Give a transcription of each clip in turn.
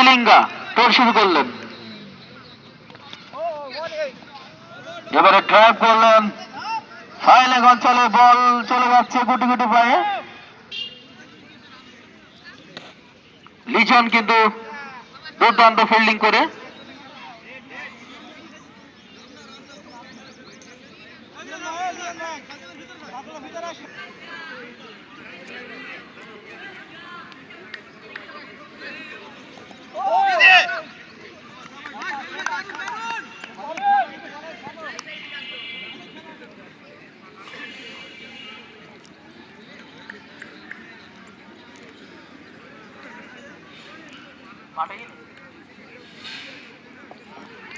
সিলিঙ্গা, তোর শুরু করলেন। এবারে ট্র্যাপ করলেন। ফাইলেগ অঞ্চলে বল চলে যাচ্ছে গুটি গুটি পায়ে। লিজন কিন্তু দুর্দান্ত ফিল্ডিং করে।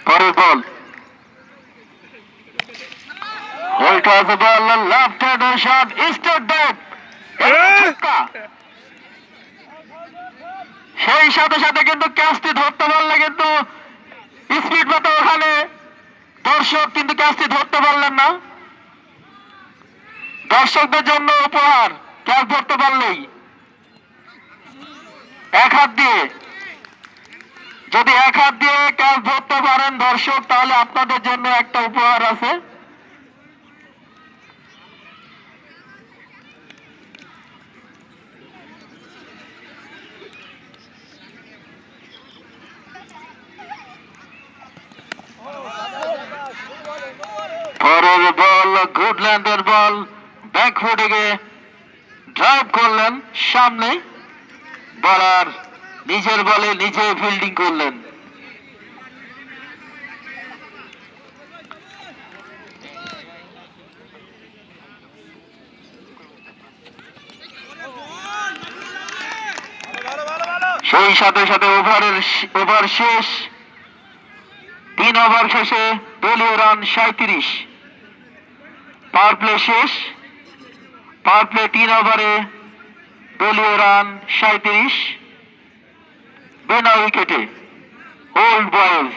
পরের বল instant সেই সাথে সাথে কিন্তু ক্যাচটি ধরতে পারলে কিন্তু স্পিড মতো ওখানে দর্শক কিন্তু ক্যাচটি ধরতে পারলেন না। দর্শকদের জন্য উপহার। ক্যাচ ধরতে পারলেই। এক হাত দিয়ে। যদি এক হাত দিয়ে ক্যাচ ধরতে পারেন দর্শক, তাহলে আপনাদের জন্য একটা উপহার আছে। পরের বল, গুডল্যান্ডের বল ব্যাক ফুটে ড্রাইভ করলেন সামনে বলার নিজের বলে নিজে ফিল্ডিং করলেন। সেই সাথে সাথে ওভারের ওভার শেষ। তিন ওভার শেষে দলীয় রান সাঁত্রিশ পাওয়ার প্লে শেষ। পাওয়ার প্লে তিন ওভারে দলীয় রান সাঁত্রিশ বিনা উইকেটে ওল্ড বয়েজ